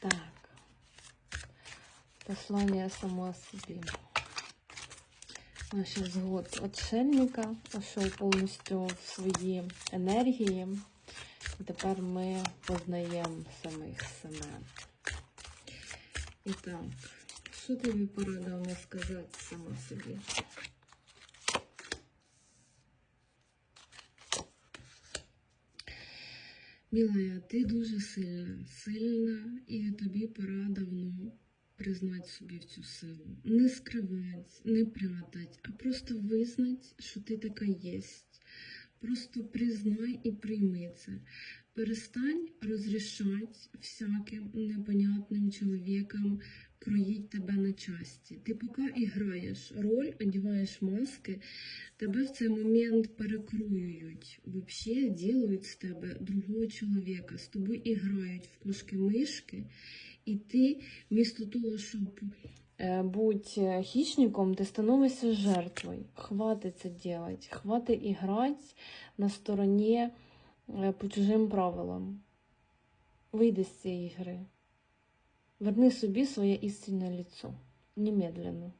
Так. Послание сама собі. Наш згод отшельника ушов повністю в свої енергії. І тепер ми познаємо самих себе. І так, що тобі порада вона сказати сама собі? Мілая, ти дуже сильна, сильна, і тобі пора давно признати собі в цю силу. Не скривать, не прятать, а просто визнать, що ти така єсть. Просто признай і прийми це. Перестань розрішати всяким непонятним чоловікам кроїть тебе на часті. Ти поки і граєш роль, одягаєш маски, тебе в цей момент перекруюють. Взагалі ділають з тебе другого чоловіка, з тобою і грають в кошки-мишки, і ти, вмісто того, щоб е, бути хищником, ти становишся жертвою. Хватить це делать. і грати на стороні е, по чужим правилам. Вийди з цієї гри. Верни собі своє істинне лицо. Немедленно.